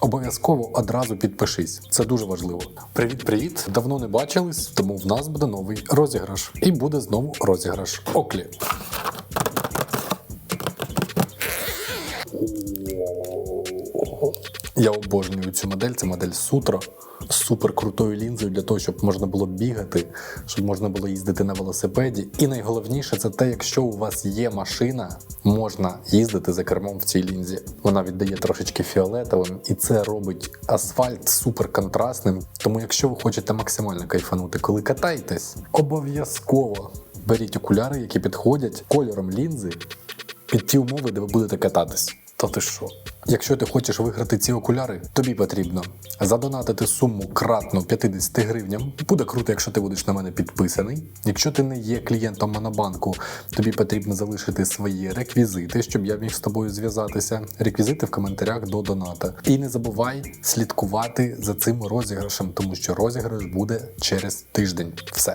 обов'язково одразу підпишись. Це дуже важливо. Привіт-привіт! Давно не бачились, тому в нас буде новий розіграш. І буде знову розіграш Оклі. Я обожнюю цю модель. Це модель Сутра з супер крутою лінзою для того, щоб можна було бігати, щоб можна було їздити на велосипеді. І найголовніше це те, якщо у вас є машина, можна їздити за кермом в цій лінзі. Вона віддає трошечки фіолетовим, і це робить асфальт супер контрастним. Тому, якщо ви хочете максимально кайфанути, коли катаєтесь, обов'язково беріть окуляри, які підходять кольором лінзи під ті умови, де ви будете кататись. Та ти що? Якщо ти хочеш виграти ці окуляри, тобі потрібно задонатити суму кратну 50 гривням. Буде круто, якщо ти будеш на мене підписаний. Якщо ти не є клієнтом Монобанку, тобі потрібно залишити свої реквізити, щоб я міг з тобою зв'язатися. Реквізити в коментарях до доната. І не забувай слідкувати за цим розіграшем, тому що розіграш буде через тиждень. Все.